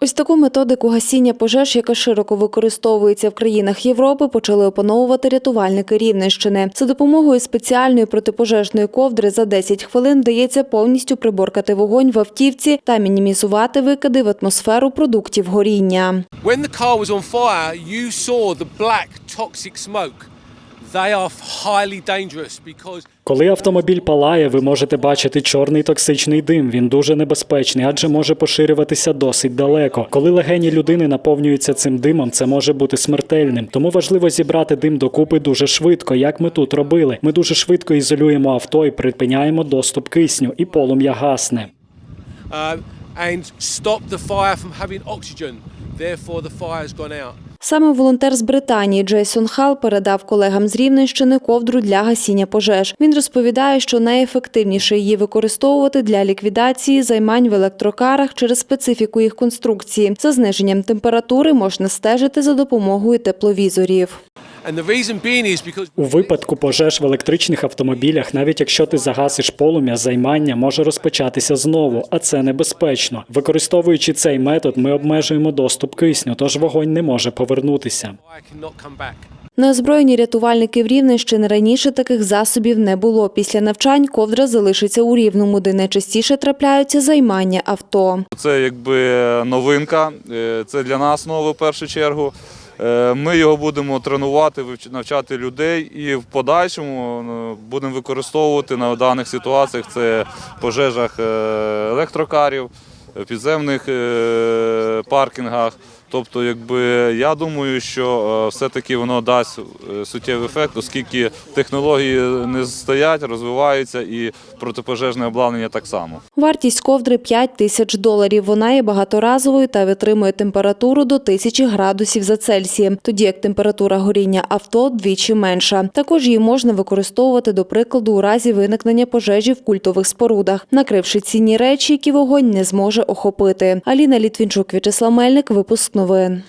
Ось таку методику гасіння пожеж, яка широко використовується в країнах Європи, почали опановувати рятувальники Рівненщини. За допомогою спеціальної протипожежної ковдри за 10 хвилин вдається повністю приборкати вогонь в автівці та мінімізувати викиди в атмосферу продуктів горіння. When the car was on fire, you saw the black toxic smoke. Коли автомобіль палає, ви можете бачити чорний токсичний дим. Він дуже небезпечний, адже може поширюватися досить далеко. Коли легені людини наповнюються цим димом, це може бути смертельним. Тому важливо зібрати дим докупи дуже швидко, як ми тут робили. Ми дуже швидко ізолюємо авто і припиняємо доступ кисню, і полум'я гасне. uh, and stop the fire from having oxygen. Therefore, the fire's gone out. Саме волонтер з Британії Джейсон Хал передав колегам з Рівненщини ковдру для гасіння пожеж. Він розповідає, що найефективніше її використовувати для ліквідації займань в електрокарах через специфіку їх конструкції. За зниженням температури можна стежити за допомогою тепловізорів. And the reason being is because У випадку пожеж в електричних автомобілях, навіть якщо ти загасиш полум'я, займання може розпочатися знову, а це небезпечно. Використовуючи цей метод, ми обмежуємо доступ кисню, тож вогонь не може повернутися. fire cannot come back. Неозброєні рятувальники в Рівненщини раніше таких засобів не було. Після навчань ковдра залишиться у Рівному, де найчастіше трапляються займання авто. Це якби новинка, е, це для нас нове в першу чергу. Е, Ми його будемо тренувати, навчати людей і в подальшому ну, будемо використовувати на даних ситуаціях. Це пожежах е, електрокарів, е, підземних е, паркінгах. Тобто, якби я думаю, що е, все-таки воно дасть е, суттєвий ефект, оскільки технології не стоять, розвиваються і протипожежне обладнання так само. Вартість ковдри 5 тисяч доларів. Вона є багаторазовою та витримує температуру до 1000 градусів за Цельсієм, тоді як температура горіння авто двічі менша. Також її можна використовувати, до прикладу, у разі виникнення пожежі в культових спорудах, накривши цінні речі, які вогонь не зможе охопити. Аліна Літвінчук, В'ячеслав Мельник, випуск новин.